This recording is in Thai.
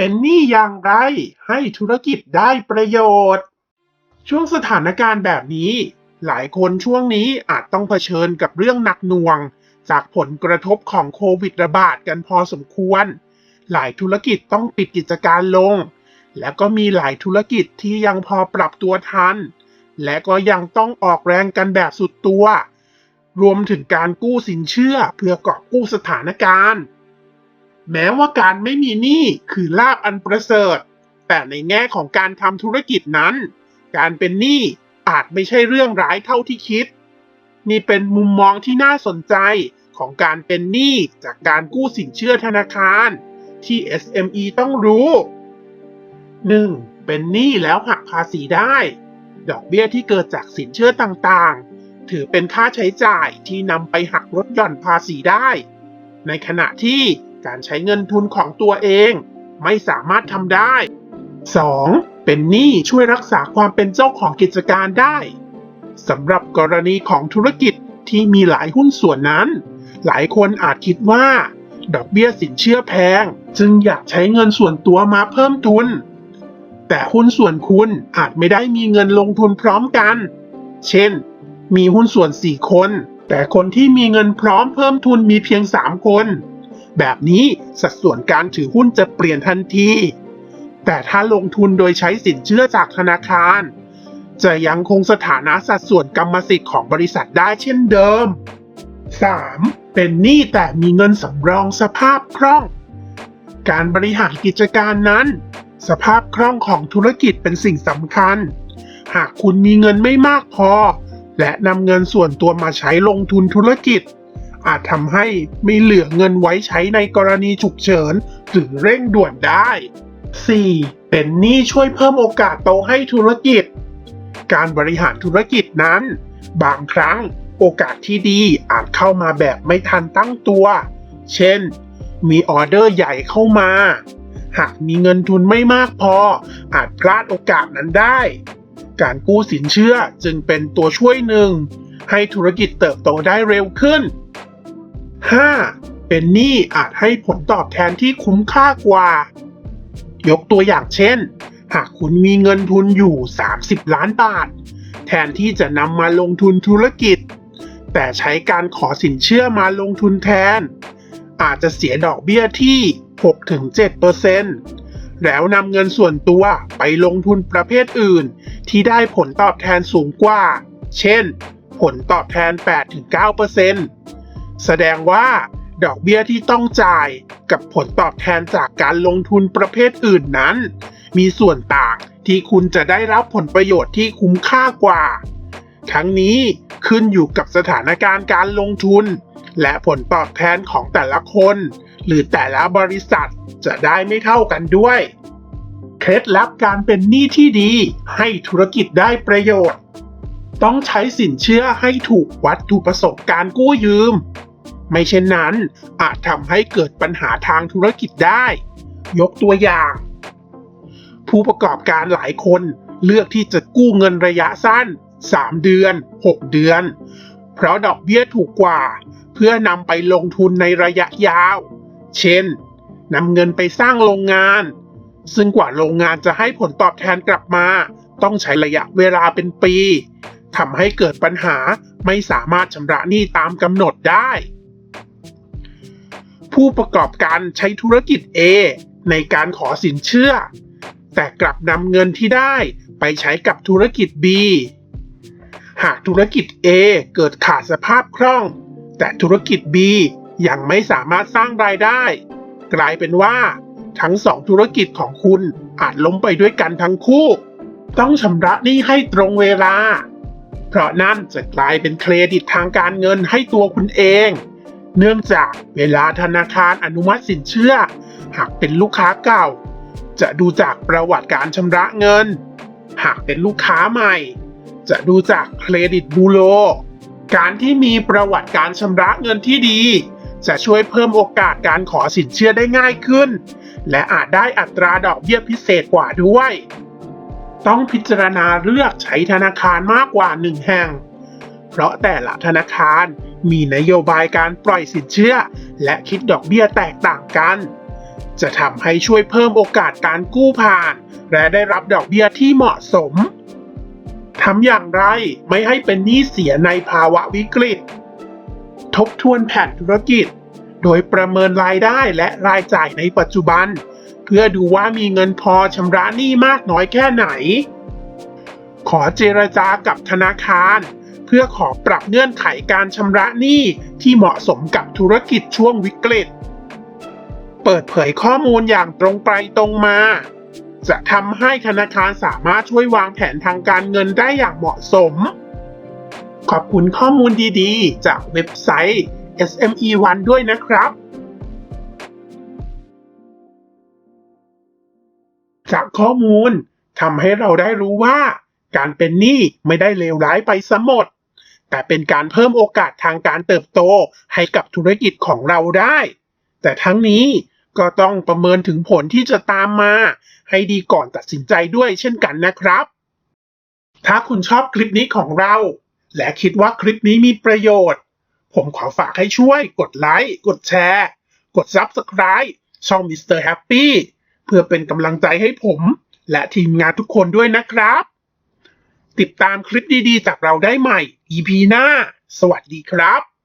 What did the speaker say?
เป็นหนี้อย่างไรให้ธุรกิจได้ประโยชน์ ช่วงสถานการณ์แบบนี้ หลายคนช่วงนี้อาจต้องเผชิญกับเรื่องหนักหน่วง จากผลกระทบของโควิดระบาดกันพอสมควร หลายธุรกิจต้องปิดกิจการลง และก็มีหลายธุรกิจที่ยังพอปรับตัวทัน และก็ยังต้องออกแรงกันแบบสุดตัว รวมถึงการกู้สินเชื่อเพื่อกอบกู้สถานการณ์ แม้ว่าการไม่มีหนี้คือลาบอันประเสริฐ แต่ในแง่ของการทำธุรกิจนั้น การเป็นหนี้อาจไม่ใช่เรื่องร้ายเท่าที่คิด นี่เป็นมุมมองที่น่าสนใจของการเป็นหนี้จากการกู้สินเชื่อธนาคาร ที่ SME ต้องรู้ 1. เป็นหนี้แล้วหักภาษีได้ ดอกเบี้ยที่เกิดจากสินเชื่อต่างๆ ถือเป็นค่าใช้จ่ายที่นำไปหักลดหย่อนภาษีได้ ในขณะที่ การใช้เงินทุนของตัวเองไม่สามารถทำได้ 2. เป็นหนี้ช่วยรักษาความเป็นเจ้าของกิจการได้สำหรับกรณีของธุรกิจที่มีหลายหุ้นส่วนนั้น หลายคนอาจคิดว่า ดอกเบี้ยสินเชื่อแพง จึงอยากใช้เงินส่วนตัวมาเพิ่มทุน แต่หุ้นส่วนคุณอาจไม่ได้มีเงินลงทุนพร้อมกัน เช่น มีหุ้นส่วน 4 คน แต่คนที่มีเงินพร้อมเพิ่มทุนมีเพียง 3 คน แบบนี้สัดส่วนการถือหุ้นจะเปลี่ยนทันที แต่ถ้าลงทุนโดยใช้สินเชื่อจากธนาคาร จะยังคงสถานะสัดส่วนกรรมสิทธิ์ของบริษัทได้เช่นเดิม 3. เป็นหนี้แต่มีเงินสำรองสภาพคล่อง การบริหารกิจการนั้น สภาพคล่องของธุรกิจเป็นสิ่งสำคัญ หากคุณมีเงินไม่มากพอ และนำเงินส่วนตัวมาใช้ลงทุนธุรกิจ อาจทำให้ไม่เหลือเงินไว้ใช้ในกรณีฉุกเฉิน หรือเร่งด่วนได้ 4. เป็นหนี้ช่วยเพิ่มโอกาสโตให้ธุรกิจ การบริหารธุรกิจนั้น บางครั้งโอกาสที่ดีอาจเข้ามาแบบไม่ทันตั้งตัว เช่น มีออเดอร์ใหญ่เข้ามา หากมีเงินทุนไม่มากพอ อาจพลาดโอกาสนั้นได้ การกู้สินเชื่อจึงเป็นตัวช่วยหนึ่ง ให้ธุรกิจเติบโตได้เร็วขึ้น 5. เป็นหนี้อาจให้ผลตอบแทนที่คุ้มค่ากว่า ยกตัวอย่างเช่น หากคุณมีเงินทุนอยู่ 30 ล้านบาท แทนที่จะนำมาลงทุนธุรกิจ แต่ใช้การขอสินเชื่อมาลงทุนแทน อาจจะเสียดอกเบี้ยที่ 6-7%แล้วนำเงินส่วนตัวไปลงทุนประเภทอื่น ที่ได้ผลตอบแทนสูงกว่า เช่น ผลตอบแทน 8-9% แสดงว่าดอกเบี้ยที่ต้องจ่ายกับผลตอบแทนจากการลงทุนประเภทอื่นนั้น มีส่วนต่างที่คุณจะได้รับผลประโยชน์ที่คุ้มค่ากว่า ทั้งนี้ขึ้นอยู่กับสถานการณ์การลงทุน และผลตอบแทนของแต่ละคน หรือแต่ละบริษัทจะได้ไม่เท่ากันด้วย เคล็ดลับการเป็นหนี้ที่ดีให้ธุรกิจได้ประโยชน์ ต้องใช้สินเชื่อให้ถูกวัตถุประสงค์การกู้ยืม ไม่เช่นนั้น อาจทำให้เกิดปัญหาทางธุรกิจได้ ยกตัวอย่าง ผู้ประกอบการหลายคนเลือกที่จะกู้เงินระยะสั้น 3 เดือน 6 เดือน เพราะดอกเบี้ยถูกกว่า เพื่อนำไปลงทุนในระยะยาว เช่นนำเงินไปสร้างโรงงาน ซึ่งกว่าโรงงานจะให้ผลตอบแทนกลับมา ต้องใช้ระยะเวลาเป็นปีทำให้เกิดปัญหาไม่สามารถชำระหนี้ตามกำหนดได้ ผู้ประกอบการใช้ธุรกิจ A ในการขอสินเชื่อ แต่กลับนำเงินที่ได้ไปใช้กับธุรกิจ B หากธุรกิจ A เกิดขาดสภาพคล่อง แต่ธุรกิจ B ยังไม่สามารถสร้างรายได้ กลายเป็นว่า ทั้งสองธุรกิจของคุณอาจล้มไปด้วยกันทั้งคู่ ต้องชำระหนี้ให้ตรงเวลา เพราะนั่นจะกลายเป็นเครดิตทางการเงินให้ตัวคุณเอง เนื่องจากเวลาธนาคารอนุมัติสินเชื่อ หากเป็นลูกค้าเก่า จะดูจากประวัติการชำระเงิน หากเป็นลูกค้าใหม่ จะดูจากเครดิตบูโรการที่มีประวัติการชำระเงินที่ดี จะช่วยเพิ่มโอกาสการขอสินเชื่อได้ง่ายขึ้น และอาจได้อัตราดอกเบี้ยพิเศษกว่าด้วย ต้องพิจารณาเลือกใช้ธนาคารมากกว่าหนึ่งแห่ง เพราะแต่ละธนาคาร มีนโยบายการปล่อยสินเชื่อ และคิดดอกเบี้ยแตกต่างกัน จะทำให้ช่วยเพิ่มโอกาสการกู้ผ่าน และได้รับดอกเบี้ยที่เหมาะสมทำอย่างไรไม่ให้เป็นหนี้เสียในภาวะวิกฤต ทบทวนแผนธุรกิจ โดยประเมินรายได้และรายจ่ายในปัจจุบัน เพื่อดูว่ามีเงินพอชำระหนี้มากน้อยแค่ไหน ขอเจรจากับธนาคาร เพื่อขอปรับเงื่อนไขการชำระหนี้ที่เหมาะสมกับธุรกิจช่วงวิกฤต เปิดเผยข้อมูลอย่างตรงไปตรงมา จะทำให้ธนาคารสามารถช่วยวางแผนทางการเงินได้อย่างเหมาะสม ขอบคุณข้อมูลดีๆ จากเว็บไซต์ SME1 ด้วยนะครับจากข้อมูลทำให้เราได้รู้ว่า การเป็นหนี้ไม่ได้เลวร้ายไปซะหมด แต่เป็นการเพิ่มโอกาสทางการเติบโตให้กับธุรกิจของเราได้ แต่ทั้งนี้ก็ต้องประเมินถึงผลที่จะตามมา ให้ดีก่อนตัดสินใจด้วยเช่นกันนะครับ ถ้าคุณชอบคลิปนี้ของเรา และคิดว่าคลิปนี้มีประโยชน์ ผมขอฝากให้ช่วยกดไลค์ กดแชร์ กด Subscribe ช่อง Mr. Happy เพื่อเป็นกำลังใจให้ผม และทีมงานทุกคนด้วยนะครับ ติดตามคลิปดีๆ จากเราได้ใหม่ EP หน้า สวัสดีครับ